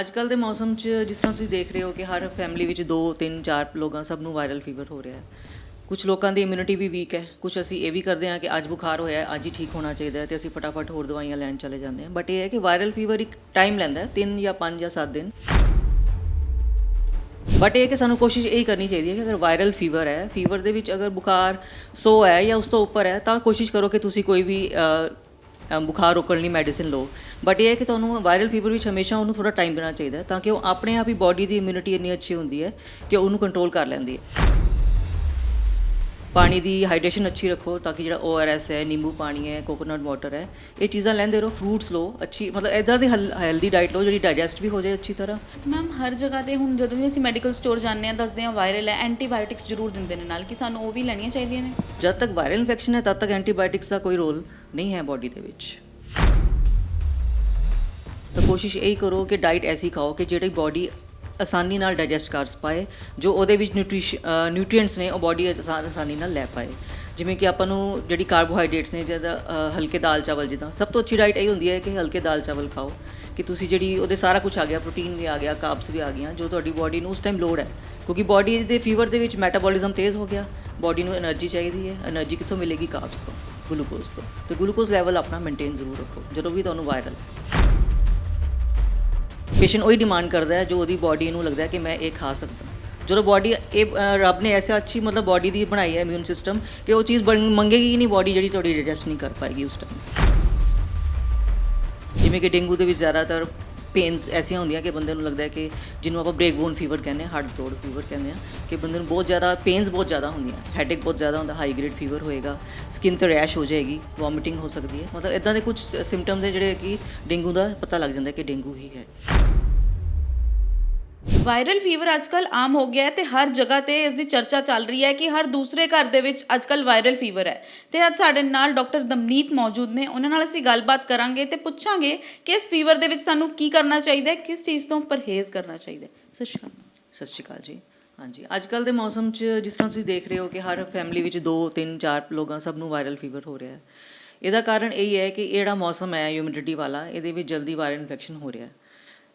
ਅੱਜ ਕੱਲ ਦੇ ਮੌਸਮ 'ਚ ਜਿਸ ਤਰ੍ਹਾਂ ਤੁਸੀਂ ਦੇਖ ਰਹੇ ਹੋ ਕਿ ਹਰ ਫੈਮਿਲੀ ਵਿੱਚ 2 3 4 ਲੋਕਾਂ ਸਭ ਨੂੰ ਵਾਇਰਲ ਫੀਵਰ ਹੋ ਰਿਹਾ ਹੈ। ਕੁਝ ਲੋਕਾਂ ਦੀ ਇਮਿਊਨਿਟੀ ਵੀ ਵੀਕ ਹੈ। ਕੁਝ ਅਸੀਂ ਇਹ ਵੀ ਕਰਦੇ ਹਾਂ ਕਿ ਅੱਜ ਬੁਖਾਰ ਹੋਇਆ ਅੱਜ ਹੀ ਠੀਕ ਹੋਣਾ ਚਾਹੀਦਾ ਹੈ ਤੇ ਅਸੀਂ ਫਟਾਫਟ ਹੋਰ ਦਵਾਈਆਂ ਲੈਣ ਚਲੇ ਜਾਂਦੇ ਹਾਂ। ਬਟ ਇਹ ਹੈ ਕਿ ਵਾਇਰਲ ਫੀਵਰ ਇੱਕ ਟਾਈਮ ਲੈਂਦਾ ਹੈ 3 ਜਾਂ 5 ਜਾਂ 7 ਦਿਨ। ਬਟ ਇਹ ਕਿ ਸਾਨੂੰ ਕੋਸ਼ਿਸ਼ ਇਹ ਕਰਨੀ ਚਾਹੀਦੀ ਹੈ ਕਿ ਅਗਰ ਵਾਇਰਲ ਫੀਵਰ ਹੈ ਫੀਵਰ ਦੇ ਵਿੱਚ ਅਗਰ ਬੁਖਾਰ 100 ਹੈ ਜਾਂ ਉਸ ਤੋਂ ਉੱਪਰ ਹੈ, ਤਾਂ ਕੋਸ਼ਿਸ਼ ਕਰੋ ਕਿ ਤੁਸੀਂ ਕੋਈ ਵੀ ਬੁਖਾਰ ਰੋਕਣ ਲਈ ਮੈਡੀਸਿਨ ਲਓ। ਬਟ ਇਹ ਹੈ ਕਿ ਤੁਹਾਨੂੰ ਵਾਇਰਲ ਫੀਵਰ ਵਿੱਚ ਹਮੇਸ਼ਾ ਉਹਨੂੰ ਥੋੜਾ ਟਾਈਮ ਦੇਣਾ ਚਾਹੀਦਾ ਤਾਂ ਕਿ ਉਹ ਆਪਣੇ ਆਪ ਹੀ ਬਾਡੀ ਦੀ ਇਮਿਊਨਿਟੀ ਇੰਨੀ ਅੱਛੀ ਹੁੰਦੀ ਹੈ ਕਿ ਉਹਨੂੰ ਕੰਟਰੋਲ ਕਰ ਲੈਂਦੀ ਹੈ। ਪਾਣੀ ਦੀ ਹਾਈਡਰੇਸ਼ਨ ਅੱਛੀ ਰੱਖੋ ਤਾਂ ਕਿ ਜਿਹੜਾ ORS ਹੈ ਨਿੰਬੂ ਪਾਣੀ ਹੈ ਕੋਕੋਨਟ ਵਾਟਰ ਹੈ ਇਹ ਚੀਜ਼ਾਂ ਲੈਂਦੇ ਰਹੋ ਫਰੂਟਸ ਲਓ ਅੱਛੀ ਮਤਲਬ ਇਦਾਂ ਦੀ ਹੈਲਦੀ ਡਾਈਟ ਲਓ ਜਿਹੜੀ ਡਾਈਜੈਸਟ ਵੀ ਹੋ ਜਾਏ ਅੱਛੀ ਤਰ੍ਹਾਂ। ਮੈਮ ਹਰ ਜਗ੍ਹਾ ਤੇ ਹੁਣ ਜਦੋਂ ਵੀ ਅਸੀਂ ਮੈਡੀਕਲ ਸਟੋਰ ਜਾਂਦੇ ਆ ਦੱਸਦੇ ਆ ਵਾਇਰਲ ਹੈ ਐਂਟੀਬਾਇਓਟਿਕਸ ਜ਼ਰੂਰ ਦਿੰਦੇ ਨੇ ਨਾਲ ਕਿ ਸਾਨੂੰ ਉਹ ਵੀ ਲੈਣੀਆਂ ਚਾਹੀਦੀਆਂ ਨੇ। ਜਦ ਤੱਕ ਵਾਇਰਲ ਇਨਫੈਕਸ਼ਨ ਹੈ ਤਦ ਤੱਕ ਐਂਟੀਬਾਇਓਟਿਕਸ ਦਾ ਕੋਈ ਰੋਲ ਨਹੀਂ ਹੈ ਬਾਡੀ ਦੇ ਵਿੱਚ। ਤਾਂ ਕੋਸ਼ਿਸ਼ ਇਹੀ ਕਰੋ ਕਿ ਡਾਈਟ ਐਸੀ ਖਾਓ ਕਿ ਜਿਹੜੀ ਬਾਡੀ ਆਸਾਨੀ ਨਾਲ ਡਾਈਜੈਸਟ ਕਰ ਪਾਏ, ਜੋ ਉਹਦੇ ਵਿੱਚ ਨਿਊਟ੍ਰੀਸ਼ ਨਿਊਟ੍ਰੀਐਂਟਸ ਨੇ, ਉਹ ਬਾਡੀ ਆਸਾਨੀ ਨਾਲ ਲੈ ਪਾਏ। ਜਿਵੇਂ ਕਿ ਆਪਾਂ ਨੂੰ ਜਿਹੜੀ ਕਾਰਬੋਹਾਈਡਰੇਟਸ ਨੇ ਜ਼ਿਆਦਾ ਹਲਕੇ ਦਾਲ ਚਾਵਲ ਜਿੱਦਾਂ, ਸਭ ਤੋਂ ਅੱਛੀ ਡਾਈਟ ਇਹ ਹੁੰਦੀ ਹੈ ਕਿ ਹਲਕੇ ਦਾਲ ਚਾਵਲ ਖਾਓ। ਕਿ ਤੁਸੀਂ ਜਿਹੜੀ, ਉਹਦੇ ਸਾਰਾ ਕੁਝ ਆ ਗਿਆ ਪ੍ਰੋਟੀਨ ਵੀ ਆ ਗਿਆ ਕਾਰਬਸ ਵੀ ਆ ਗਈਆਂ, ਜੋ ਤੁਹਾਡੀ ਬਾਡੀ ਨੂੰ ਉਸ ਟਾਈਮ ਲੋੜ ਹੈ। ਕਿਉਂਕਿ ਬਾਡੀ ਦੇ ਫੀਵਰ ਦੇ ਵਿੱਚ ਮੈਟਾਬੋਲਿਜ਼ਮ ਤੇਜ਼ ਹੋ ਗਿਆ। ਬਾਡੀ ਨੂੰ એનર્ਜੀ ਚਾਹੀਦੀ ਹੈ। એનર્ਜੀ ਕਿੱਥੋਂ ਮਿਲੇਗੀ? ਕਾਰਬਸ ਤੋਂ ਗਲੂਕੋਜ਼ ਤੋਂ। ਤੇ ਗਲੂਕੋਜ਼ ਲੈਵਲ ਆਪਣਾ ਮੇਨਟੇਨ ਜ਼ਰੂਰ ਰੱਖੋ, ਜਦੋਂ ਵੀ ਤੁਹਾਨੂੰ ਵਾਇਰਲ ਪੇਸ਼ੈਂਟ ਉਹੀ ਡਿਮਾਂਡ ਕਰਦਾ ਹੈ ਜੋ ਉਹਦੀ ਬਾਡੀ ਨੂੰ ਲੱਗਦਾ ਹੈ ਕਿ ਮੈਂ ਇਹ ਖਾ ਸਕਦਾ। ਜਦੋਂ ਬਾਡੀ ਇਹ ਰੱਬ ਨੇ ਐਸਾ ਅੱਛੀ ਮਤਲਬ ਬਾਡੀ ਦੀ ਬਣਾਈ ਹੈ ਇਮਿਊਨ ਸਿਸਟਮ ਕਿ ਉਹ ਚੀਜ਼ ਬਣ- ਮੰਗੇਗੀ ਹੀ ਨਹੀਂ ਬਾਡੀ ਜਿਹੜੀ ਤੁਹਾਡੀ ਡਾਈਜੈਸਟ ਨਹੀਂ ਕਰ ਪਾਏਗੀ ਉਸ ਟਾਈਮ ਜਿਵੇਂ ਕਿ ਡੇਂਗੂ ਦੇ ਵਿੱਚ ਜ਼ਿਆਦਾਤਰ ਪੇਨਸ ਐਸੀਆਂ ਹੁੰਦੀਆਂ ਕਿ ਬੰਦੇ ਨੂੰ ਲੱਗਦਾ ਹੈ ਕਿ ਜਿਹਨੂੰ ਆਪਾਂ ਬ੍ਰੇਕ ਬੋਨ ਫੀਵਰ ਕਹਿੰਦੇ ਹਾਂ ਹਾਰਟ ਤੋੜ ਫੀਵਰ ਕਹਿੰਦੇ ਹਾਂ ਕਿ ਬੰਦੇ ਨੂੰ ਬਹੁਤ ਜ਼ਿਆਦਾ ਪੇਨਸ ਬਹੁਤ ਜ਼ਿਆਦਾ ਹੁੰਦੀਆਂ ਹੈਡੇਕ ਬਹੁਤ ਜ਼ਿਆਦਾ ਹੁੰਦਾ ਹਾਈ ਗ੍ਰੇਡ ਫੀਵਰ ਹੋਏਗਾ ਸਕਿਨ ਤੇ ਰੈਸ਼ ਹੋ ਜਾਏਗੀ ਵੋਮਿਟਿੰਗ ਹੋ ਸਕਦੀ ਹੈ ਮਤਲਬ ਇਦਾਂ ਦੇ ਕੁਝ ਸਿੰਪਟਮਸ ਨੇ ਜਿਹੜੇ ਕਿ ਡੇਂਗੂ ਦਾ ਪਤਾ ਲੱਗ ਜਾਂਦਾ ਕਿ ਡੇਂਗੂ ਹੀ ਹੈ ਵਾਇਰਲ ਫੀਵਰ ਅੱਜਕੱਲ ਆਮ ਹੋ ਗਿਆ ਹੈ ਤੇ ਹਰ ਜਗ੍ਹਾ ਤੇ ਇਸ ਦੀ ਚਰਚਾ ਚੱਲ ਰਹੀ ਹੈ ਕਿ ਹਰ ਦੂਸਰੇ ਘਰ ਦੇ ਵਿੱਚ ਅੱਜਕੱਲ ਵਾਇਰਲ ਫੀਵਰ ਹੈ। ਤੇ ਅੱਜ ਸਾਡੇ ਨਾਲ ਡਾਕਟਰ ਦਮਨੀਤ ਮੌਜੂਦ ਨੇ। ਉਹਨਾਂ ਨਾਲ ਅਸੀਂ ਗੱਲਬਾਤ ਕਰਾਂਗੇ ਤੇ ਪੁੱਛਾਂਗੇ ਕਿ ਇਸ ਫੀਵਰ ਦੇ ਵਿੱਚ ਸਾਨੂੰ ਕੀ ਕਰਨਾ ਚਾਹੀਦਾ ਹੈ, ਕਿਸ ਚੀਜ਼ ਤੋਂ ਪਰਹੇਜ਼ ਕਰਨਾ ਚਾਹੀਦਾ ਹੈ। ਸਤਿ ਸ਼੍ਰੀ ਅਕਾਲ। ਸਤਿ ਸ਼੍ਰੀ ਅਕਾਲ ਜੀ। ਹਾਂਜੀ ਅੱਜ ਕੱਲ ਦੇ ਮੌਸਮ 'ਚ ਜਿਸ ਤਰ੍ਹਾਂ ਤੁਸੀਂ ਦੇਖ ਰਹੇ ਹੋ ਕਿ ਹਰ ਫੈਮਿਲੀ ਵਿੱਚ 2 3 4 ਲੋਕਾਂ ਸਭ ਨੂੰ ਵਾਇਰਲ ਫੀਵਰ ਹੋ ਰਿਹਾ ਹੈ। ਇਹਦਾ ਕਾਰਨ ਇਹ ਹੈ ਕਿ ਇਹ ਜਿਹੜਾ ਮੌਸਮ ਹੈ ਹਿਊਮਿਡਿਟੀ ਵਾਲਾ, ਇਹਦੇ ਵਿੱਚ ਜਲਦੀ ਵਾਇਰਲ ਇਨਫੈਕਸ਼ਨ ਹੋ ਰਿਹਾ ਹੈ।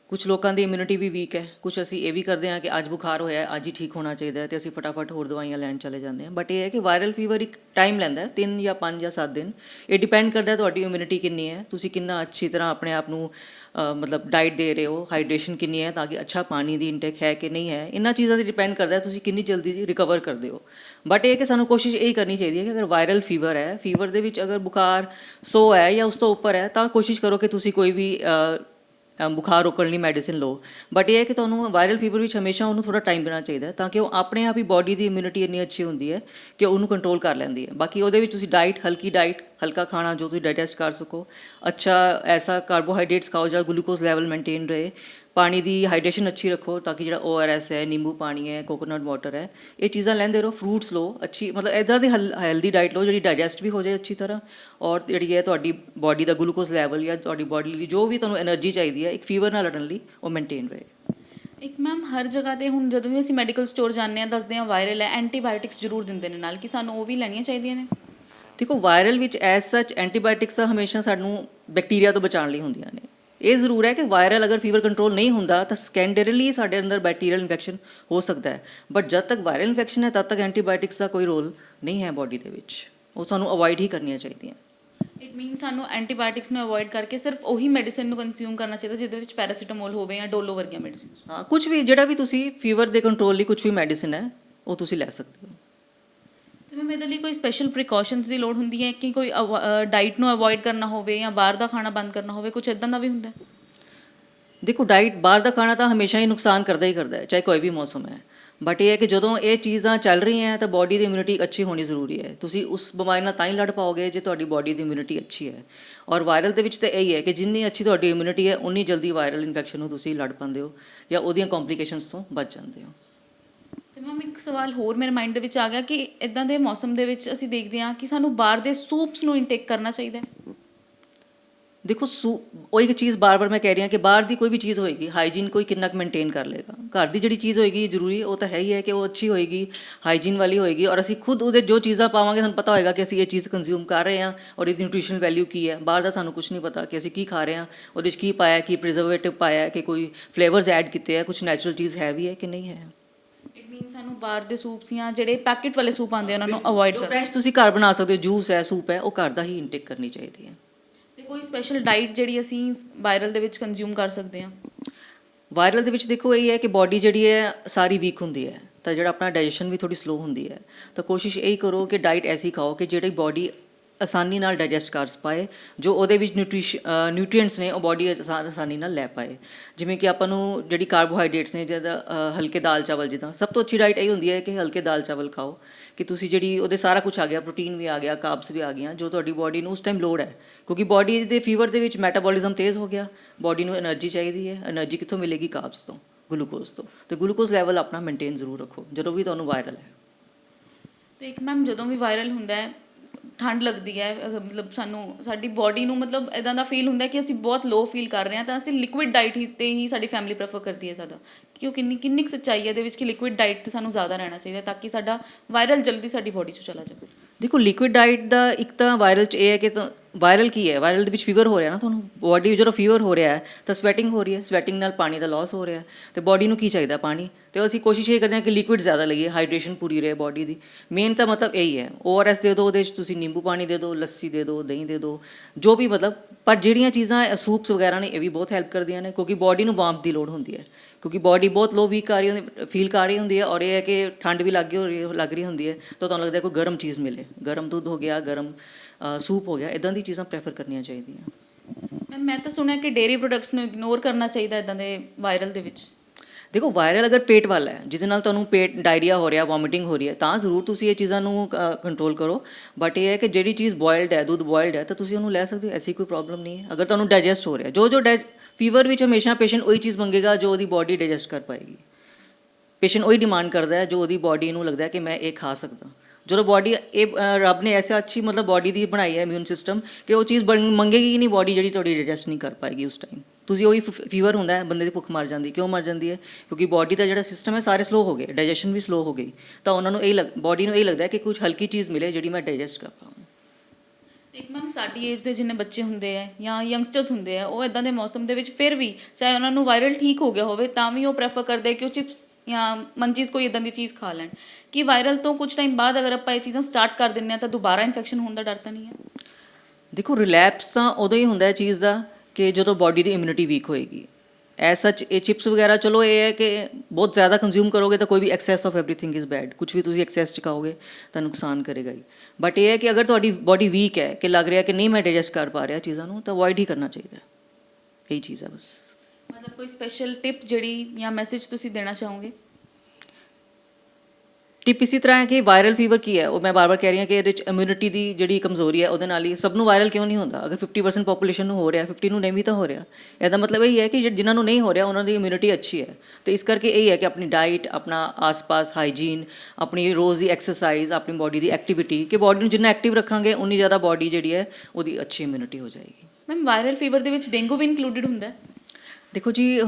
ਕੁਝ ਲੋਕਾਂ ਦੀ ਇਮਿਊਨਿਟੀ ਵੀ ਵੀਕ ਹੈ। ਕੁਝ ਅਸੀਂ ਇਹ ਵੀ ਕਰਦੇ ਹਾਂ ਕਿ ਅੱਜ ਬੁਖਾਰ ਹੋਇਆ ਹੈ, ਅੱਜ ਹੀ ਠੀਕ ਹੋਣਾ ਚਾਹੀਦਾ ਹੈ ਤੇ ਅਸੀਂ ਫਟਾਫਟ ਹੋਰ ਦਵਾਈਆਂ ਲੈਣ ਚਲੇ ਜਾਂਦੇ ਹਾਂ। ਬਟ ਇਹ ਹੈ ਕਿ ਵਾਇਰਲ ਫੀਵਰ ਇੱਕ ਟਾਈਮ ਲੈਂਦਾ ਹੈ 3 ਜਾਂ 5 ਜਾਂ 7 ਦਿਨ। ਇਹ ਡਿਪੈਂਡ ਕਰਦਾ ਹੈ ਤੁਹਾਡੀ ਇਮਿਊਨਿਟੀ ਕਿੰਨੀ ਹੈ। ਤੁਸੀਂ ਕਿੰਨਾ ਅੱਛੀ ਤਰ੍ਹਾਂ ਆਪਣੇ ਆਪ ਨੂੰ ਮਤਲਬ ਡਾਈਟ ਦੇ ਰਹੇ ਹੋ ਹਾਈਡਰੇਸ਼ਨ ਕਿੰਨੀ ਹੈ ਤਾਂ ਕਿ ਅੱਛਾ ਪਾਣੀ ਦੀ ਇਨਟੇਕ ਹੈ ਕਿ ਨਹੀਂ ਹੈ। ਇਹਨਾਂ ਚੀਜ਼ਾਂ ਤੇ ਡਿਪੈਂਡ ਕਰਦਾ ਹੈ ਤੁਸੀਂ ਕਿੰਨੀ ਜਲਦੀ ਰਿਕਵਰ ਕਰਦੇ ਹੋ। ਬਟ ਇਹ ਕਿ ਸਾਨੂੰ ਕੋਸ਼ਿਸ਼ ਇਹ ਕਰਨੀ ਚਾਹੀਦੀ ਹੈ ਕਿ ਅਗਰ ਵਾਇਰਲ ਫੀਵਰ ਹੈ ਫੀਵਰ ਦੇ ਵਿੱਚ ਅਗਰ ਬੁਖਾਰ 100 ਹੈ ਜਾਂ ਉਸ ਤੋਂ ਉੱਪਰ ਹੈ ਤਾਂ ਕੋਸ਼ਿਸ਼ ਕਰੋ ਕਿ ਤੁਸੀਂ ਕੋਈ ਵੀ ਬੁਖਾਰ ਰੋਕਣ ਲਈ ਮੈਡੀਸਿਨ ਲਓ। ਬਟ ਇਹ ਹੈ ਕਿ ਤੁਹਾਨੂੰ ਵਾਇਰਲ ਫੀਵਰ ਵਿੱਚ ਹਮੇਸ਼ਾ ਉਹਨੂੰ ਥੋੜਾ ਟਾਈਮ ਦੇਣਾ ਚਾਹੀਦਾ ਤਾਂ ਕਿ ਉਹ ਆਪਣੇ ਆਪ ਹੀ ਬਾਡੀ ਦੀ ਇਮਿਊਨਿਟੀ ਇੰਨੀ ਅੱਛੀ ਹੁੰਦੀ ਹੈ ਕਿ ਉਹਨੂੰ ਕੰਟਰੋਲ ਕਰ ਲੈਂਦੀ ਹੈ। ਬਾਕੀ ਉਹਦੇ ਵਿੱਚ ਤੁਸੀਂ ਡਾਈਟ ਹਲਕੀ ਡਾਈਟ ਹਲਕਾ ਖਾਣਾ ਜੋ ਤੁਸੀਂ ਡਾਈਜੈਸਟ ਕਰ ਸਕੋ। ਅੱਛਾ, ਐਸਾ ਕਾਰਬੋਹਾਈਡਰੇਟਸ ਖਾਓ ਜਿਹੜਾ ਗਲੂਕੋਜ਼ ਲੈਵਲ ਮੇਨਟੇਨ ਰਹੇ। ਪਾਣੀ ਦੀ ਹਾਈਡਰੇਸ਼ਨ ਅੱਛੀ ਰੱਖੋ ਤਾਂ ਕਿ ਜਿਹੜਾ ORS ਹੈ ਨਿੰਬੂ ਪਾਣੀ ਹੈ ਕੋਕੋਨਟ ਵਾਟਰ ਹੈ ਇਹ ਚੀਜ਼ਾਂ ਲੈਂਦੇ ਰਹੋ ਫਰੂਟਸ ਲਓ ਅੱਛੀ ਮਤਲਬ ਐਦਾਂ ਦੀ ਹੈਲਦੀ ਡਾਈਟ ਲਓ ਜਿਹੜੀ ਡਾਈਜੈਸਟ ਵੀ ਹੋ ਜਾਏ ਅੱਛੀ ਤਰ੍ਹਾਂ ਔਰ ਜਿਹੜੀ ਹੈ ਤੁਹਾਡੀ ਬਾਡੀ ਦਾ ਗਲੂਕੋਜ਼ ਲੈਵਲ ਜਾਂ ਤੁਹਾਡੀ ਬਾਡੀ ਲਈ ਜੋ ਵੀ ਤੁਹਾਨੂੰ એનર્ਜੀ ਚਾਹੀਦੀ ਹੈ ਇੱਕ ਫੀਵਰ ਨਾਲ ਲੜਨ ਲਈ ਉਹ ਮੇਨਟੇਨ ਰਹੇ। ਇੱਕ ਮੈਮ ਹਰ ਜਗ੍ਹਾ ਤੇ ਹੁਣ ਜਦੋਂ ਵੀ ਅਸੀਂ ਮੈਡੀਕਲ ਸਟੋਰ ਜਾਂਦੇ ਆ ਦੱਸਦੇ ਆ ਵਾਇਰਲ ਹੈ ਐਂਟੀਬਾਇਓਟਿਕਸ ਜ਼ਰੂਰ ਦਿੰਦੇ ਨੇ ਨਾਲ ਕਿ ਸਾਨੂੰ ਉਹ ਵੀ ਲੈਣੀਆਂ ਚਾਹੀਦੀਆਂ ਨੇ। ਦੇਖੋ ਵਾਇਰਲ ਵਿੱਚ ਐਸ ਸੱਚ ਐਂਟੀਬਾਇਓਟਿਕਸ ਹਮੇਸ਼ਾ ਸਾਨੂੰ ਬੈਕਟੀਰੀਆ ਤੋਂ ਬਚਾਉਣ ਲਈ ਹੁੰਦੀਆਂ ਨੇ। ਇਹ ਜ਼ਰੂਰ ਹੈ ਕਿ ਵਾਇਰਲ ਅਗਰ ਫੀਵਰ ਕੰਟਰੋਲ ਨਹੀਂ ਹੁੰਦਾ ਤਾਂ ਸੈਕੰਡਰੀਲੀ ਸਾਡੇ ਅੰਦਰ ਬੈਕਟੀਰੀਅਲ ਇਨਫੈਕਸ਼ਨ ਹੋ ਸਕਦਾ ਹੈ। ਬਟ ਜਦ ਤੱਕ ਵਾਇਰਲ ਇਨਫੈਕਸ਼ਨ ਹੈ ਤਦ ਤੱਕ ਐਂਟੀਬਾਇਓਟਿਕਸ ਦਾ ਕੋਈ ਰੋਲ ਨਹੀਂ ਹੈ ਬਾਡੀ ਦੇ ਵਿੱਚ। ਉਹ ਸਾਨੂੰ ਅਵੋਇਡ ਹੀ ਕਰਨੀਆਂ ਚਾਹੀਦੀਆਂ। ਇਟ ਮੀਨ ਸਾਨੂੰ ਐਂਟੀਬਾਇਓਟਿਕਸ ਨੂੰ ਅਵੋਇਡ ਕਰਕੇ ਸਿਰਫ ਉਹੀ ਮੈਡੀਸਿਨ ਨੂੰ ਕੰਜ਼ਿਊਮ ਕਰਨਾ ਚਾਹੀਦਾ ਜਿਹਦੇ ਵਿੱਚ ਪੈਰਾਸੀਟਾਮੋਲ ਹੋਵੇ ਜਾਂ ਡੋਲੋ ਵਰਗੀਆਂ ਮੈਡੀਸਿਨ ਹਾਂ ਕੁਝ ਵੀ ਜਿਹੜਾ ਵੀ ਤੁਸੀਂ ਫੀਵਰ ਦੇ ਕੰਟਰੋਲ ਲਈ ਕੁਝ ਵੀ ਮੈਡੀਸਿਨ ਹੈ ਉਹ ਤੁਸੀਂ ਲੈ ਸਕਦੇ ਹੋ। ਮੈਮ ਇਹਦੇ ਲਈ ਕੋਈ ਸਪੈਸ਼ਲ ਪ੍ਰੀਕਾਸ਼ਨਸ ਦੀ ਲੋੜ ਹੁੰਦੀ ਹੈ ਕਿ ਕੋਈ ਡਾਈਟ ਨੂੰ ਅਵੋਇਡ ਕਰਨਾ ਹੋਵੇ ਜਾਂ ਬਾਹਰ ਦਾ ਖਾਣਾ ਬੰਦ ਕਰਨਾ ਹੋਵੇ ਕੁਝ ਇਦਾਂ ਦਾ ਵੀ ਹੁੰਦਾ ਦੇਖੋ ਡਾਈਟ ਬਾਹਰ ਦਾ ਖਾਣਾ ਤਾਂ ਹਮੇਸ਼ਾ ਹੀ ਨੁਕਸਾਨ ਕਰਦਾ ਹੀ ਕਰਦਾ ਹੈ, ਚਾਹੇ ਕੋਈ ਵੀ ਮੌਸਮ ਹੈ। ਬਟ ਇਹ ਹੈ ਕਿ ਜਦੋਂ ਇਹ ਚੀਜ਼ਾਂ ਚੱਲ ਰਹੀਆਂ ਤਾਂ ਬਾਡੀ ਦੀ ਇਮਿਊਨਿਟੀ ਅੱਛੀ ਹੋਣੀ ਜ਼ਰੂਰੀ ਹੈ। ਤੁਸੀਂ ਉਸ ਬਿਮਾਰੀ ਨਾਲ ਤਾਂ ਹੀ ਲੜ ਪਾਓਗੇ ਜੇ ਤੁਹਾਡੀ ਬਾਡੀ ਦੀ ਇਮਿਊਨਿਟੀ ਅੱਛੀ ਹੈ। ਔਰ ਵਾਇਰਲ ਦੇ ਵਿੱਚ ਤਾਂ ਇਹੀ ਹੈ ਕਿ ਜਿੰਨੀ ਅੱਛੀ ਤੁਹਾਡੀ ਇਮਿਊਨਿਟੀ ਹੈ, ਉਨੀ ਜਲਦੀ ਵਾਇਰਲ ਇਨਫੈਕਸ਼ਨ ਨੂੰ ਤੁਸੀਂ ਲੜ ਪਾਉਂਦੇ ਹੋ ਜਾਂ ਉਹਦੀਆਂ ਕੰਪਲਿਕੇਸ਼ਨਸ ਤੋਂ ਬਚ ਜਾਂਦੇ ਹੋ। ਤੇ ਮੈਮ ਇੱਕ ਸਵਾਲ ਹੋਰ ਮੇਰੇ ਮਾਈਂਡ ਦੇ ਵਿੱਚ ਆ ਗਿਆ ਕਿ ਇਦਾਂ ਦੇ ਮੌਸਮ ਦੇ ਵਿੱਚ ਅਸੀਂ ਦੇਖਦੇ ਹਾਂ ਕਿ ਸਾਨੂੰ ਬਾਹਰ ਦੇ ਸੂਪਸ ਨੂੰ ਇਨਟੇਕ ਕਰਨਾ ਚਾਹੀਦਾ ਹੈ। ਦੇਖੋ, ਸੂ, ਉਹ ਇੱਕ ਚੀਜ਼ ਬਾਰ-ਬਾਰ ਮੈਂ ਕਹਿ ਰਹੀ ਹਾਂ ਕਿ ਬਾਹਰ ਦੀ ਕੋਈ ਵੀ ਚੀਜ਼ ਹੋਏਗੀ ਹਾਈਜੀਨ ਕੋਈ ਕਿੰਨਾ ਕੁ ਮੇਨਟੇਨ ਕਰ ਲੇਗਾ ਘਰ ਦੀ ਜਿਹੜੀ ਚੀਜ਼ ਹੋਏਗੀ ਜ਼ਰੂਰੀ, ਉਹ ਤਾਂ ਹੈ ਹੀ ਹੈ ਕਿ ਉਹ ਅੱਛੀ ਹੋਏਗੀ ਹਾਈਜੀਨ ਵਾਲੀ ਹੋਏਗੀ ਔਰ ਅਸੀਂ ਖੁਦ ਉਹਦੇ ਜੋ ਚੀਜ਼ਾਂ ਪਾਵਾਂਗੇ, ਸਾਨੂੰ ਪਤਾ ਹੋਏਗਾ ਕਿ ਅਸੀਂ ਇਹ ਚੀਜ਼ ਕੰਜ਼ਿਊਮ ਕਰ ਰਹੇ ਹਾਂ ਔਰ ਇਹਦੀ ਨਿਊਟ੍ਰੀਸ਼ਨਲ ਵੈਲਿਊ ਕੀ ਹੈ। ਬਾਹਰ ਦਾ ਸਾਨੂੰ ਕੁਝ ਨਹੀਂ ਪਤਾ ਕਿ ਅਸੀਂ ਕੀ ਖਾ ਰਹੇ ਹਾਂ, ਉਹਦੇ 'ਚ ਕੀ ਪਾਇਆ, ਕੀ ਪ੍ਰੀਜ਼ਰਵੇਟਿਵ ਪਾਇਆ, ਕਿ ਕੋਈ ਫਲੇਵਰਸ ਐਡ ਕੀਤੇ ਆ ਕੁਝ ਨੈਚੁਰਲ ਚੀਜ਼ ਹੈ ਵੀ ਹੈ ਕਿ ਨਹੀਂ ਹੈ। ਮੀਨ ਸਾਨੂੰ ਬਾਹਰ ਦੇ ਸੂਪਸ ਜਾਂ ਜਿਹੜੇ ਪੈਕੇਟ ਵਾਲੇ ਸੂਪ ਆਉਂਦੇ ਉਹਨਾਂ ਨੂੰ ਅਵੋਇਡ ਜੋ ਕਰ ਫਰੈਸ਼ ਤੁਸੀਂ ਘਰ ਬਣਾ ਸਕਦੇ ਹੋ ਜੂਸ ਹੈ ਸੂਪ ਹੈ ਉਹ ਘਰ ਦਾ ਹੀ ਇਨਟੇਕ ਕਰਨੀ ਚਾਹੀਦੀ ਹੈ। ਤੇ ਕੋਈ ਸਪੈਸ਼ਲ ਡਾਈਟ ਜਿਹੜੀ ਅਸੀਂ ਵਾਇਰਲ ਦੇ ਵਿੱਚ ਕੰਜ਼ਿਊਮ ਕਰ ਸਕਦੇ ਹਾਂ? ਵਾਇਰਲ ਦੇ ਵਿੱਚ ਦੇਖੋ ਇਹ ਹੈ ਕਿ ਬਾਡੀ ਜਿਹੜੀ ਹੈ ਸਾਰੀ ਵੀਕ ਹੁੰਦੀ ਹੈ। ਤਾਂ ਜਿਹੜਾ ਆਪਣਾ ਡਾਈਜੈਸ਼ਨ ਵੀ ਥੋੜੀ ਸਲੋ ਹੁੰਦੀ ਹੈ। ਤਾਂ ਕੋਸ਼ਿਸ਼ ਇਹੀ ਕਰੋ ਕਿ ਡਾਈਟ ਐਸੀ ਖਾਓ ਕਿ ਜਿਹੜੀ ਬਾਡੀ ਆਸਾਨੀ ਨਾਲ ਡਾਈਜੈਸਟ ਕਰ ਪਾਏ, ਜੋ ਉਹਦੇ ਵਿੱਚ ਨਿਊਟ੍ਰੀਸ਼ ਨਿਊਟ੍ਰੀਐਂਟਸ ਨੇ, ਉਹ ਬਾਡੀ ਆਸਾਨੀ ਨਾਲ ਲੈ ਪਾਏ। ਜਿਵੇਂ ਕਿ ਆਪਾਂ ਨੂੰ ਜਿਹੜੀ ਕਾਰਬੋਹਾਈਡਰੇਟਸ ਨੇ ਜਿਹਦਾ ਹਲਕੇ ਦਾਲ ਚਾਵਲ ਜਿੱਦਾਂ, ਸਭ ਤੋਂ ਅੱਛੀ ਡਾਈਟ ਇਹ ਹੁੰਦੀ ਹੈ ਕਿ ਹਲਕੇ ਦਾਲ ਚਾਵਲ ਖਾਓ, ਕਿ ਤੁਸੀਂ ਜਿਹੜੀ ਉਹਦੇ ਸਾਰਾ ਕੁਝ ਆ ਗਿਆ ਪ੍ਰੋਟੀਨ ਵੀ ਆ ਗਿਆ ਕਾਰਬਸ ਵੀ ਆ ਗਈਆਂ, ਜੋ ਤੁਹਾਡੀ ਬਾਡੀ ਨੂੰ ਉਸ ਟਾਈਮ ਲੋੜ ਹੈ। ਕਿਉਂਕਿ ਬਾਡੀ ਦੇ ਫੀਵਰ ਦੇ ਵਿੱਚ ਮੈਟਾਬੋਲਿਜ਼ਮ ਤੇਜ਼ ਹੋ ਗਿਆ ਬਾਡੀ ਨੂੰ એનર્ਜੀ ਚਾਹੀਦੀ ਹੈ એનર્ਜੀ ਕਿੱਥੋਂ ਮਿਲੇਗੀ? ਕਾਰਬਸ ਤੋਂ ਗਲੂਕੋਜ਼ ਤੋਂ। ਤੇ ਗਲੂਕੋਜ਼ ਲੈਵਲ ਆਪਣਾ ਮੇਨਟੇਨ ਜ਼ਰੂਰ ਰੱਖੋ, ਜਦੋਂ ਵੀ ਤੁਹਾਨੂੰ ਵਾਇਰਲ ਹੈ। ਤੇ ਇੱਕ ਮੈਮ ਜਦੋਂ ਵੀ ਵਾਇਰਲ ਹੁੰਦਾ ਹੈ ਠੰਡ ਲੱਗਦੀ ਹੈ ਮਤਲਬ ਸਾਨੂੰ ਸਾਡੀ ਬਾਡੀ ਨੂੰ ਮਤਲਬ ਇਦਾਂ ਦਾ ਫੀਲ ਹੁੰਦਾ ਕਿ ਅਸੀਂ ਬਹੁਤ ਲੋ ਫੀਲ ਕਰ ਰਹੇ ਹਾਂ ਤਾਂ ਅਸੀਂ ਲਿਕੁਇਡ ਡਾਈਟ ਹੀ ਤੇ ਹੀ ਸਾਡੀ ਫੈਮਿਲੀ ਪ੍ਰੈਫਰ ਕਰਦੀ ਹੈ ਜ਼ਿਆਦਾ। ਕਿ ਉਹ ਕਿੰਨੀ ਕਿੰਨੀ ਕੁ ਸੱਚਾਈ ਹੈ ਇਹਦੇ ਵਿੱਚ ਕਿ ਲਿਕੁਇਡ ਡਾਈਟ ਤੇ ਸਾਨੂੰ ਜ਼ਿਆਦਾ ਰਹਿਣਾ ਚਾਹੀਦਾ ਤਾਂ ਕਿ ਸਾਡਾ ਵਾਇਰਲ ਜਲਦੀ ਸਾਡੀ ਬਾਡੀ 'ਚ ਚਲਾ ਜਾਵੇ। ਦੇਖੋ ਲਿਕੁਇਡ ਡਾਈਟ ਦਾ ਇੱਕ ਤਾਂ ਵਾਇਰਲ ਚ ਇਹ ਹੈ ਕਿ ਵਾਇਰਲ ਕੀ ਹੈ? ਵਾਇਰਲ ਦੇ ਵਿੱਚ ਫੀਵਰ ਹੋ ਰਿਹਾ ਨਾ ਤੁਹਾਨੂੰ? ਬਾਡੀ ਜਦੋਂ ਫੀਵਰ ਹੋ ਰਿਹਾ ਹੈ, ਤਾਂ ਸਵੈਟਿੰਗ ਹੋ ਰਹੀ ਹੈ ਸਵੈਟਿੰਗ ਨਾਲ ਪਾਣੀ ਦਾ ਲਾਸ ਹੋ ਰਿਹਾ ਹੈ। ਤੇ ਬਾਡੀ ਨੂੰ ਕੀ ਚਾਹੀਦਾ ਪਾਣੀ? ਤੇ ਅਸੀਂ ਕੋਸ਼ਿਸ਼ ਇਹ ਕਰਦੇ ਹਾਂ ਕਿ ਲਿਕੁਇਡ ਜ਼ਿਆਦਾ ਲਈਏ ਹਾਈਡਰੇਸ਼ਨ ਪੂਰੀ ਰਹੇ ਬਾਡੀ ਦੀ। ਮੇਨ ਤਾਂ ਮਤਲਬ ਇਹੀ ਹੈ ਓਆਰਐਸ ਦੇ ਦਿਓ, ਉਹਦੇ ਵਿੱਚ ਤੁਸੀਂ ਨਿੰਬੂ ਪਾਣੀ ਦੇ ਦਿਓ, ਲੱਸੀ ਦੇ ਦਿਓ, ਦਹੀਂ ਦੇ ਦਿਓ, ਜੋ ਵੀ ਮਤਲਬ, ਪਰ ਜਿਹੜੀਆਂ ਚੀਜ਼ਾਂ ਸੂਪਸ ਵਗੈਰਾ ਨੇ, ਇਹ ਵੀ ਬਹੁਤ ਹੈਲਪ ਕਰਦੀਆਂ ਨੇ, ਕਿਉਂਕਿ ਬਾਡੀ ਨੂੰ ਵਾਰਮਥ ਦੀ ਲੋੜ ਹੁੰਦੀ ਹੈ। ਕਿਉਂਕਿ ਬਾਡੀ ਬਹੁਤ ਲੋ ਵੀਕ ਆ ਰਹੀ ਹੁੰਦੀ ਫੀਲ ਕਰ ਰਹੀ ਹੁੰਦੀ ਹੈ, ਔਰ ਇਹ ਹੈ ਕਿ ਠੰਡ ਵੀ ਲੱਗ ਰਹੀ ਲੱਗ ਰਹੀ ਹੁੰਦੀ ਹੈ, ਤਾਂ ਤੁਹਾਨੂੰ ਲੱਗਦਾ ਕੋਈ ਗਰਮ ਚੀਜ਼ ਮਿਲੇ। ਗਰਮ ਦੁੱਧ ਹੋ ਗਿਆ, ਗਰਮ ਸੂਪ ਹੋ ਗਿਆ ਇਦਾਂ ਦੀ ਚੀਜ਼ਾਂ ਪ੍ਰੈਫਰ ਕਰਨੀਆਂ ਚਾਹੀਦੀਆਂ। ਮੈਂ ਤਾਂ ਸੁਣਿਆ ਕਿ ਡੇਰੀ ਪ੍ਰੋਡਕਟਸ ਨੂੰ ਇਗਨੋਰ ਕਰਨਾ ਚਾਹੀਦਾ ਇਦਾਂ ਦੇ ਵਾਇਰਲ ਦੇ ਵਿੱਚ। ਦੇਖੋ ਵਾਇਰਲ ਅਗਰ ਪੇਟ ਵਾਲਾ ਹੈ ਜਿਹਦੇ ਨਾਲ ਤੁਹਾਨੂੰ ਪੇਟ ਡਾਇਰੀਆ ਹੋ ਰਿਹਾ ਵੋਮਿਟਿੰਗ ਹੋ ਰਹੀ ਹੈ ਤਾਂ ਜ਼ਰੂਰ ਤੁਸੀਂ ਇਹ ਚੀਜ਼ਾਂ ਨੂੰ ਕੰਟਰੋਲ ਕਰੋ। ਬਟ ਇਹ ਹੈ ਕਿ ਜਿਹੜੀ ਚੀਜ਼ ਬੋਇਲਡ ਹੈ ਦੁੱਧ ਬੋਇਲਡ ਹੈ ਤਾਂ ਤੁਸੀਂ ਉਹਨੂੰ ਲੈ ਸਕਦੇ ਹੋ ਐਸੀ ਕੋਈ ਪ੍ਰੋਬਲਮ ਨਹੀਂ ਹੈ। ਅਗਰ ਤੁਹਾਨੂੰ ਡਾਈਜੈਸਟ ਹੋ ਰਿਹਾ ਜੋ ਜੋ ਫੀਵਰ ਵਿੱਚ ਹਮੇਸ਼ਾ ਪੇਸ਼ੈਂਟ ਉਹੀ ਚੀਜ਼ ਮੰਗੇਗਾ ਜੋ ਉਹਦੀ ਬਾਡੀ ਡਾਈਜੈਸਟ ਕਰ ਪਾਏਗੀ। ਪੇਸ਼ੈਂਟ ਉਹੀ ਡਿਮਾਂਡ ਕਰਦਾ ਹੈ ਜੋ ਉਹਦੀ ਬਾਡੀ ਨੂੰ ਲੱਗਦਾ ਹੈ ਕਿ ਮੈਂ ਇਹ ਖਾ ਸਕਦਾ। ਜਦੋਂ ਬਾਡੀ ਇਹ ਅ, ਰੱਬ ਨੇ ਐਸਾ ਅੱਛੀ ਮਤਲਬ ਬਾਡੀ ਦੀ ਬਣਾਈ ਹੈ ਇਮਿਊਨ ਸਿਸਟਮ ਕਿ ਉਹ ਚੀਜ਼ ਬਣ- ਮੰਗੇਗੀ ਹੀ ਨਹੀਂ ਬਾਡੀ ਜਿਹੜੀ ਤੁਹਾਡੀ ਡਾਈਜੈਸਟ ਨਹੀਂ ਕਰ ਪਾਏਗੀ ਉਸ ਟਾਈਮ ਤੁਸੀਂ ਉਹੀ ਫੀਵਰ ਹੁੰਦਾ ਹੈ ਬੰਦੇ ਦੀ ਭੁੱਖ ਮਰ ਜਾਂਦੀ ਕਿਉਂ ਮਰ ਜਾਂਦੀ ਹੈ? ਕਿਉਂਕਿ ਬਾਡੀ ਦਾ ਜਿਹੜਾ ਸਿਸਟਮ ਹੈ ਸਾਰੇ ਸਲੋ ਹੋ ਗਏ ਡਾਈਜੈਸ਼ਨ ਵੀ ਸਲੋ ਹੋ ਗਈ। ਤਾਂ ਉਹਨਾਂ ਨੂੰ ਇਹ ਬਾਡੀ ਨੂੰ ਇਹ ਲੱਗਦਾ ਹੈ ਕਿ ਕੁਝ ਹਲਕੀ ਚੀਜ਼ ਮਿਲੇ ਜਿਹੜੀ ਮੈਂ ਡਾਈਜੈਸਟ ਕਰ ਪਾਵਾਂ। ਇੱਕ ਮੈਮ ਸਾਡੀ ਏਜ ਦੇ ਜਿੰਨੇ ਬੱਚੇ ਹੁੰਦੇ ਆ ਜਾਂ ਯੰਗਸਟਰਸ ਹੁੰਦੇ ਆ, ਉਹ ਇਦਾਂ ਦੇ ਮੌਸਮ ਦੇ ਵਿੱਚ ਫਿਰ ਵੀ ਚਾਹੇ ਉਹਨਾਂ ਨੂੰ ਵਾਇਰਲ ਠੀਕ ਹੋ ਗਿਆ ਹੋਵੇ, ਤਾਂ ਵੀ ਉਹ ਪ੍ਰੈਫਰ ਕਰਦੇ ਕਿ ਉਹ ਚਿਪਸ ਜਾਂ ਮੰਚੀਜ਼ ਕੋਈ ਇਦਾਂ ਦੀ ਚੀਜ਼ ਖਾ ਲੈਣ। ਕਿ ਵਾਇਰਲ ਤੋਂ ਕੁਝ ਟਾਈਮ ਬਾਅਦ ਅਗਰ ਆਪਾਂ ਇਹ ਚੀਜ਼ਾਂ ਸਟਾਰਟ ਕਰ ਦਿੰਨੇ ਆ ਤਾਂ ਦੁਬਾਰਾ ਇਨਫੈਕਸ਼ਨ ਹੋਣ ਦਾ ਡਰ ਤਾਂ ਨਹੀਂ ਹੈ? ਦੇਖੋ ਰਿਲੈਪਸ ਤਾਂ ਉਦੋਂ ਹੀ ਹੁੰਦਾ ਹੈ ਚੀਜ਼ ਦਾ ਕਿ ਜਦੋਂ ਬਾਡੀ ਦੀ ਇਮਿਊਨਿਟੀ ਵੀਕ ਹੋਏਗੀ। ਐਸ ਸੱਚ ਇਹ ਚਿਪਸ ਵਗੈਰਾ, ਚਲੋ ਇਹ ਹੈ ਕਿ ਬਹੁਤ ਜ਼ਿਆਦਾ ਕੰਜ਼ਿਊਮ ਕਰੋਗੇ ਤਾਂ ਕੋਈ ਵੀ excess of everything is bad ਕੁਝ ਵੀ ਤੁਸੀਂ ਐਕਸੈਸ ਚ ਖਾਓਗੇ ਤਾਂ ਨੁਕਸਾਨ ਕਰੇਗਾ ਹੀ। ਬਟ ਇਹ ਹੈ ਕਿ ਅਗਰ ਤੁਹਾਡੀ ਬਾਡੀ ਵੀਕ ਹੈ ਕਿ ਲੱਗ ਰਿਹਾ ਕਿ ਨਹੀਂ ਮੈਂ ਡਾਈਜੈਸਟ ਕਰ ਪਾ ਰਿਹਾ ਚੀਜ਼ਾਂ ਨੂੰ, ਤਾਂ ਅਵੋਇਡ ਹੀ ਕਰਨਾ ਚਾਹੀਦਾ ਇਹੀ ਚੀਜ਼ ਹੈ ਬਸ। ਮਤਲਬ ਕੋਈ ਸਪੈਸ਼ਲ ਟਿਪ ਜਿਹੜੀ ਜਾਂ ਮੈਸੇਜ ਤੁਸੀਂ ਦੇਣਾ ਚਾਹੋਗੇ? ਟਿਪ ਇਸੇ ਤਰ੍ਹਾਂ ਹੈ ਕਿ ਵਾਇਰਲ ਫੀਵਰ ਕੀ ਹੈ? ਉਹ ਮੈਂ ਬਾਰ-ਬਾਰ ਕਹਿ ਰਹੀ ਹਾਂ ਕਿ ਇਹਦੇ ਵਿੱਚ ਇਮਿਊਨਿਟੀ ਦੀ ਜਿਹੜੀ ਕਮਜ਼ੋਰੀ ਹੈ, ਉਹਦੇ ਨਾਲ ਹੀ ਸਭ ਨੂੰ ਵਾਇਰਲ ਕਿਉਂ ਨਹੀਂ ਹੁੰਦਾ? ਅਗਰ 50% ਪੋਪੂਲੇਸ਼ਨ ਨੂੰ ਹੋ ਰਿਹਾ 50 ਨੂੰ ਨਹੀਂ ਵੀ ਤਾਂ ਹੋ ਰਿਹਾ। ਇਹਦਾ ਮਤਲਬ ਇਹ ਹੈ ਕਿ ਜਿਨ੍ਹਾਂ ਨੂੰ ਨਹੀਂ ਹੋ ਰਿਹਾ, ਉਹਨਾਂ ਦੀ ਇਮਿਊਨਿਟੀ ਅੱਛੀ ਹੈ। ਤੇ ਇਸ ਕਰਕੇ ਇਹ ਹੈ ਕਿ ਆਪਣੀ ਡਾਈਟ ਆਪਣਾ ਆਸ-ਪਾਸ ਹਾਈਜੀਨ ਆਪਣੀ ਰੋਜ਼ ਦੀ ਐਕਸਰਸਾਈਜ਼ ਆਪਣੀ ਬਾਡੀ ਦੀ ਐਕਟੀਵਿਟੀ ਕਿ ਬਾਡੀ ਨੂੰ ਜਿੰਨਾ ਐਕਟਿਵ ਰੱਖਾਂਗੇ, ਉਨੀ ਜ਼ਿਆਦਾ ਬਾਡੀ ਜਿਹੜੀ ਹੈ, ਉਹਦੀ ਅੱਛੀ ਇਮਿਊਨਿਟੀ ਹੋ ਜਾਏਗੀ। ਮੈਮ ਵਾਇਰਲ ਫੀਵਰ ਦੇ ਵਿੱਚ ਡੇਂਗੂ ਵੀ ਇਨਕਲੂਡਡ ਹੁੰਦਾ ਹੈ? ਦੇਖੋ ਜੀ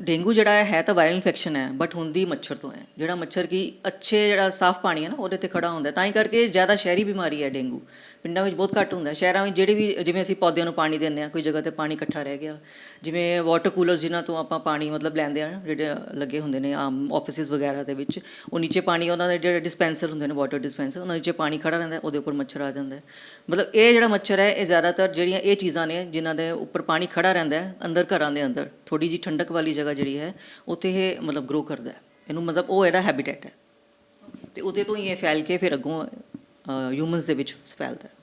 ਡੇਂਗੂ ਜਿਹੜਾ ਹੈ ਤਾਂ ਵਾਇਰਲ ਇਨਫੈਕਸ਼ਨ ਹੈ ਬਟ ਹੁੰਦੀ ਮੱਛਰ ਤੋਂ ਹੈ। ਜਿਹੜਾ ਮੱਛਰ ਕੀ ਅੱਛੇ ਜਿਹੜਾ ਸਾਫ਼ ਪਾਣੀ ਹੈ ਨਾ, ਉਹਦੇ ਤੇ ਖੜਾ ਹੁੰਦਾ ਤਾਂ ਹੀ ਕਰਕੇ ਜ਼ਿਆਦਾ ਸ਼ਹਿਰੀ ਬਿਮਾਰੀ ਹੈ ਡੇਂਗੂ। ਪਿੰਡਾਂ ਵਿੱਚ ਬਹੁਤ ਘੱਟ ਹੁੰਦਾ, ਸ਼ਹਿਰਾਂ ਵਿੱਚ ਜਿਹੜੇ ਵੀ, ਜਿਵੇਂ ਅਸੀਂ ਪੌਦਿਆਂ ਨੂੰ ਪਾਣੀ ਦਿੰਦੇ ਆ ਕੋਈ ਜਗ੍ਹਾ ਤੇ ਪਾਣੀ ਇਕੱਠਾ ਰਹਿ ਗਿਆ, ਜਿਵੇਂ ਵਾਟਰ ਕੂਲਰਸ ਜਿਨ੍ਹਾਂ ਤੋਂ ਆਪਾਂ ਪਾਣੀ ਮਤਲਬ ਲੈਂਦੇ ਆ ਜਿਹੜੇ ਲੱਗੇ ਹੁੰਦੇ ਨੇ ਆਮ ਆਫਿਸਿਸ ਵਗੈਰਾ ਦੇ ਵਿੱਚ, ਉਹ ਨੀਚੇ ਪਾਣੀ, ਉਹਨਾਂ ਦੇ ਜਿਹੜੇ ਡਿਸਪੈਂਸਰ ਹੁੰਦੇ ਨੇ ਵਾਟਰ ਡਿਸਪੈਂਸਰ ਉਹਨਾਂ ਨੀਚੇ ਪਾਣੀ ਖੜਾ ਰਹਿੰਦਾ, ਉਹਦੇ ਉੱਪਰ ਮੱਛਰ ਆ ਜਾਂਦਾ ਮਤਲਬ ਇਹ ਜਿਹੜਾ ਮੱਛਰ ਹੈ, ਇਹ ਜ਼ਿਆਦਾਤਰ ਜਿਹੜੀਆਂ ਇਹ ਚੀਜ਼ਾਂ ਨੇ, ਜਿਨ੍ਹਾਂ ਦੇ ਉੱਪਰ ਪਾਣੀ ਖੜਾ ਰਹਿੰਦਾ ਹੈ, ਅੰਦਰ ਘਰਾਂ ਦੇ ਅੰਦਰ ਥੋੜੀ ਜੀ ਠੰਡਕ ਵਾਲੀ ਜਗ੍ਹਾ ਜਿਹੜੀ ਹੈ, ਉੱਥੇ ਇਹ ਮਤਲਬ ਗਰੋ ਕਰਦਾ ਹੈ। ਇਹਨੂੰ ਮਤਲਬ ਉਹ ਇਹਦਾ ਹੈਬਿਟੈਟ ਹੈ। ਤੇ ਉਹਦੇ ਤੋਂ ਹੀ ਇਹ ਫੈਲ ਕੇ ਫਿਰ ਅੱਗੋਂ ਹਿਊਮਨਸ ਦੇ ਵਿੱਚ ਫੈਲਦਾ ਹੈ।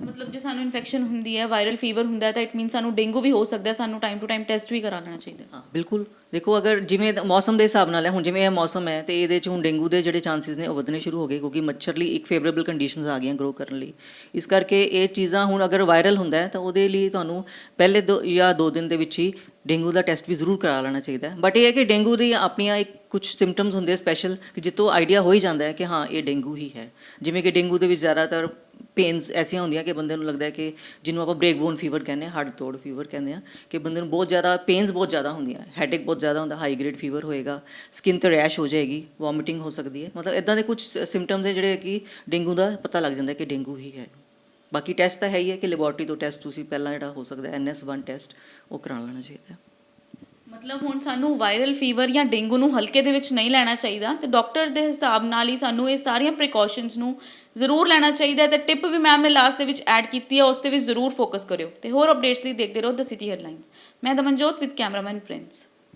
ਮਤਲਬ ਜੇ ਸਾਨੂੰ ਇਨਫੈਕਸ਼ਨ ਹੁੰਦੀ ਹੈ ਵਾਇਰਲ ਫੀਵਰ ਹੁੰਦਾ ਹੈ ਤਾਂ ਇਟ ਮੀਨ ਸਾਨੂੰ ਡੇਂਗੂ ਵੀ ਹੋ ਸਕਦਾ ਹੈ ਸਾਨੂੰ ਟਾਈਮ ਟੂ ਟਾਈਮ ਟੈਸਟ ਵੀ ਕਰਾ ਲੈਣਾ ਚਾਹੀਦਾ ਹੈ। ਬਿਲਕੁਲ। ਦੇਖੋ ਅਗਰ ਜਿਵੇਂ ਮੌਸਮ ਦੇ ਹਿਸਾਬ ਨਾਲ ਹੈ ਹੁਣ ਜਿਵੇਂ ਇਹ ਮੌਸਮ ਹੈ ਤੇ ਇਹਦੇ ਚ ਹੁਣ ਡੇਂਗੂ ਦੇ ਜਿਹੜੇ ਚਾਂਸਸ ਨੇ ਉਹ ਵਧਣੇ ਸ਼ੁਰੂ ਹੋ ਗਏ ਕਿਉਂਕਿ ਮੱਛਰ ਲਈ ਇੱਕ ਫੇਵਰੇਬਲ ਕੰਡੀਸ਼ਨਸ ਆ ਗਈਆਂ ਗਰੋ ਕਰਨ ਲਈ। ਇਸ ਕਰਕੇ ਇਹ ਚੀਜ਼ਾਂ ਹੁਣ ਅਗਰ ਵਾਇਰਲ ਹੁੰਦਾ ਹੈ ਤਾਂ ਉਹਦੇ ਲਈ ਤੁਹਾਨੂੰ ਪਹਿਲੇ ਦੋ ਜਾਂ ਦੋ ਦਿਨ ਦੇ ਵਿੱਚ ਹੀ ਡੇਂਗੂ ਦਾ ਟੈਸਟ ਵੀ ਜ਼ਰੂਰ ਕਰਾ ਲੈਣਾ ਚਾਹੀਦਾ ਹੈ। ਬਟ ਇਹ ਹੈ ਕਿ ਡੇਂਗੂ ਦੀ ਆਪਣੀਆਂ ਇੱਕ ਕੁਝ ਸਿੰਪਟਮਸ ਹੁੰਦੇ ਸਪੈਸ਼ਲ ਕਿ ਜਿੱਤੋਂ ਆਈਡੀਆ ਹੋ ਹੀ ਜਾਂਦਾ ਹੈ ਕਿ ਹਾਂ, ਇਹ ਡੇਂਗੂ ਹੀ ਹੈ। ਜਿਵੇਂ ਕਿ ਡੇਂਗੂ ਦੇ ਵਿੱਚ ਜ਼ਿਆਦਾਤਰ ਪੇਨਸ ਐਸੀਆਂ ਹੁੰਦੀਆਂ ਕਿ ਬੰਦੇ ਨੂੰ ਲੱਗਦਾ ਹੈ ਕਿ ਜਿਹਨੂੰ ਆਪਾਂ ਬ੍ਰੇਕਬੋਨ ਫੀਵਰ ਕਹਿੰਦੇ ਹਾਂ ਹੱਡ ਤੋੜ ਫੀਵਰ ਕਹਿੰਦੇ ਹਾਂ, ਕਿ ਬੰਦੇ ਨੂੰ ਬਹੁਤ ਜ਼ਿਆਦਾ ਪੇਨਸ ਬਹੁਤ ਜ਼ਿਆਦਾ ਹੁੰਦੀਆਂ। ਹੈਡੇਕ ਬਹੁਤ ਜ਼ਿਆਦਾ ਹੁੰਦਾ ਹਾਈ ਗ੍ਰੇਡ ਫੀਵਰ ਹੋਏਗਾ ਸਕਿਨ ਤੇ ਰੈਸ਼ ਹੋ ਜਾਏਗੀ ਵੋਮਿਟਿੰਗ ਹੋ ਸਕਦੀ ਹੈ। ਮਤਲਬ ਇਦਾਂ ਦੇ ਕੁਝ ਸਿੰਪਟਮਸ ਹੈ ਜਿਹੜੇ ਕਿ ਡੇਂਗੂ ਦਾ ਪਤਾ ਲੱਗ ਜਾਂਦਾ ਕਿ ਡੇਂਗੂ ਹੀ ਹੈ। ਬਾਕੀ ਟੈਸਟ ਤਾਂ ਹੈ ਹੀ ਹੈ ਕਿ ਲੈਬੋਰਟਰੀ ਤੋਂ ਟੈਸਟ ਤੁਸੀਂ ਪਹਿਲਾਂ ਜਿਹੜਾ ਹੋ ਸਕਦਾ ਐਨਐਸ1 ਟੈਸਟ ਉਹ ਕਰਾ ਲੈਣਾ ਚਾਹੀਦਾ ਮਤਲਬ ਹੁਣ ਸਾਨੂੰ ਵਾਇਰਲ ਫੀਵਰ ਜਾਂ ਡੇਂਗੂ ਨੂੰ ਹਲਕੇ ਦੇ ਵਿੱਚ ਨਹੀਂ ਲੈਣਾ ਚਾਹੀਦਾ ਤੇ ਡਾਕਟਰ ਦੇ ਹਿਸਾਬ ਨਾਲ ਹੀ ਸਾਨੂੰ ਇਹ ਸਾਰੀਆਂ ਪ੍ਰੀਕਾਸ਼ਨਸ ਨੂੰ ਜ਼ਰੂਰ ਲੈਣਾ ਚਾਹੀਦਾ ਹੈ ਤੇ ਟਿਪ ਵੀ ਮੈਮ ਨੇ ਲਾਸਟ ਦੇ ਵਿੱਚ ਐਡ ਕੀਤੀ ਹੈ, ਉਸ ਤੇ ਵੀ ਜ਼ਰੂਰ ਫੋਕਸ ਕਰਿਓ ਤੇ ਹੋਰ ਅਪਡੇਟਸ ਲਈ ਦੇਖਦੇ ਰਹੋ ਦ ਸਿਟੀ ਹੈਡਲਾਈਨਸ ਮੈਂ ਦਮਨਜੋਤ ਵਿਦ ਕੈਮਰਾਮੈਨ ਪ੍ਰਿੰਸ